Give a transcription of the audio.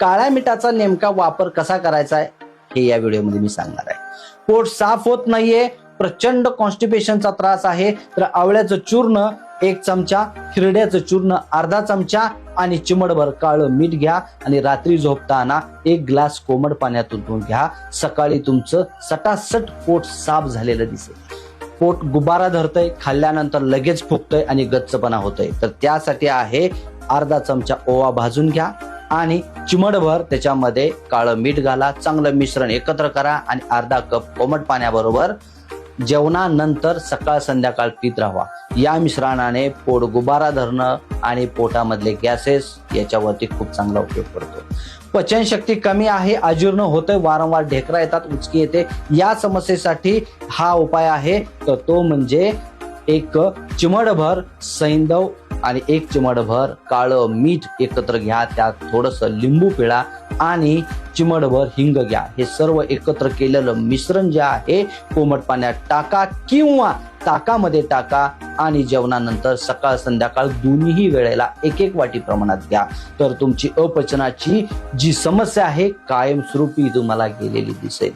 काळ्या मिठाचा नेमका वापर कसा करायचा आहे हे या व्हिडिओमध्ये मी सांगणार आहे. पोट साफ होत नाहीये प्रचंड कॉन्स्टिपेशनचा त्रास आहे तर आवळ्याचं चूर्ण एक चमचा हिरड्याचं चूर्ण अर्धा चमचा आणि चिमडभर काळं मीठ घ्या आणि रात्री झोपताना एक ग्लास कोमट पाण्यातून उतरून घ्या. सकाळी तुमचं सटासट पोट साफ झालेलं दिसेल. पोट गुबारा धरतय खाल्ल्यानंतर लगेच फुगतंय आणि गच्चपणा होतोय. तर त्यासाठी आहे अर्धा चमचा ओवा भाजून घ्या. आणि चिमडभर त्याच्यामध्ये काळं मीठ घाला चांगलं मिश्रण एकत्र करा आणि अर्धा कप कोमट पाण्याबरोबर जेवणानंतर सकाळ संध्याकाळ पित राहा. या मिश्रणाने पोट गुबारा धरणं आणि पोटामधले गॅसेस याच्यावरती खूप चांगला उपयोग पडतो पचनशक्ती कमी आहे अजीर्ण होतोय वारंवार ढेकरा येतात उचकी येते. या समस्येसाठी हा उपाय आहे. तर तो म्हणजे एक चिमडभर सैंदव आणि एक चिमडभर काळं मीठ एकत्र घ्या त्यात थोडस लिंबू पिळा आणि चिमडभर हिंग घ्या. हे सर्व एकत्र केलेलं मिश्रण जे आहे कोमट पाण्यात टाका किंवा ताकामध्ये टाका आणि जेवणानंतर सकाळ संध्याकाळ दोन्हीही वेळेला एक एक वाटी प्रमाणात घ्या. तर तुमची अपचनाची जी समस्या आहे कायमस्वरूपी तुम्हाला गेलेली दिसेल.